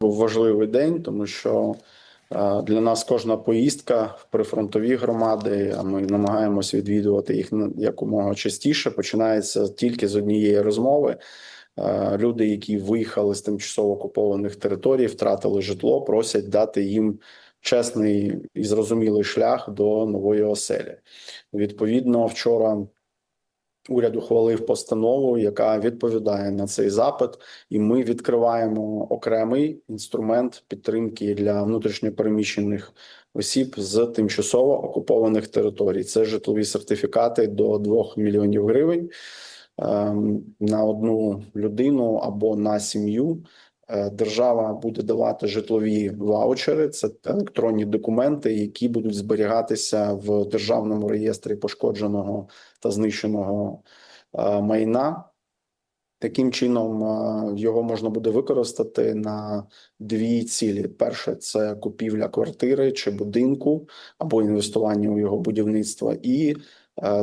був важливий день, тому що е, для нас кожна поїздка в прифронтові громади, а ми намагаємось відвідувати їх якомога частіше. Починається тільки з однієї розмови. Е, Люди, які виїхали з тимчасово окупованих територій, втратили житло, просять дати їм чесний і зрозумілий шлях до нової оселі. Відповідно, вчора уряд ухвалив постанову, яка відповідає на цей запит, і ми відкриваємо окремий інструмент підтримки для внутрішньопереміщених осіб з тимчасово окупованих територій. Це житлові сертифікати до 2 мільйонів гривень ем, на одну людину або на сім'ю. Е, Держава буде давати житлові ваучери, це електронні документи, які будуть зберігатися в державному реєстрі пошкодженого та знищеного е, майна. Таким чином е, його можна буде використати на дві цілі: перше це купівля квартири чи будинку або інвестування у його будівництво, і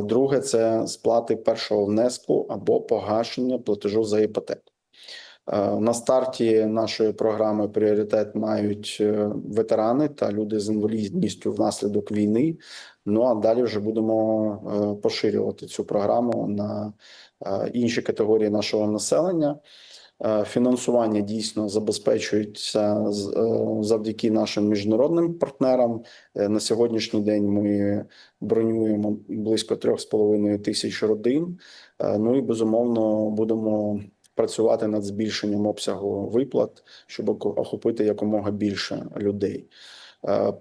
друге це сплати першого внеску або погашення платежу за іпотеку. Е, На старті нашої програми пріоритет мають е, ветерани та люди з інвалідністю внаслідок війни. Ну а далі вже будемо е, поширювати цю програму на інші категорії нашого населення. Фінансування дійсно забезпечується завдяки нашим міжнародним партнерам. На сьогоднішній день ми бронюємо близько 3,5 тисяч родин. Ну і безумовно будемо працювати над збільшенням обсягу виплат, щоб охопити якомога більше людей. Е,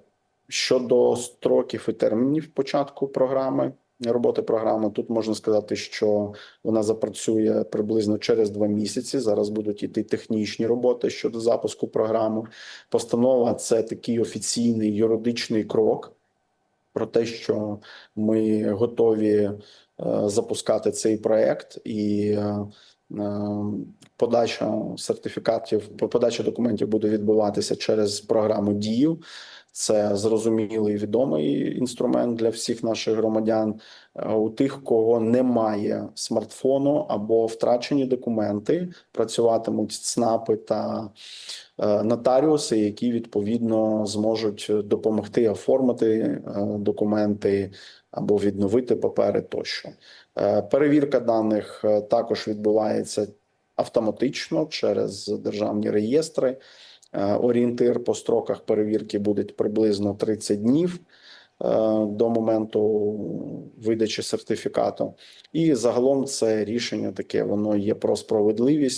Щодо строків і термінів початку програми роботи програми, тут можна сказати, що вона запрацює приблизно через два місяці. Зараз будуть іти технічні роботи щодо запуску програми. Постанова це такий офіційний юридичний крок про те, що ми готові е, запускати цей проект і. Е, Подача сертифікатів, подача документів буде відбуватися через програму Дію. Це зрозумілий відомий інструмент для всіх наших громадян. Е, У тих, кого немає смартфону або втрачені документи, працюватимуть ЦНАПи та нотаріуси, які відповідно зможуть допомогти оформити е, документи або відновити папери тощо. Е, Перевірка даних е, також відбувається автоматично через державні реєстри. Е, Орієнтир по строках перевірки буде приблизно 30 днів е, до моменту видачі сертифікату. І загалом це рішення таке, воно є про справедливість.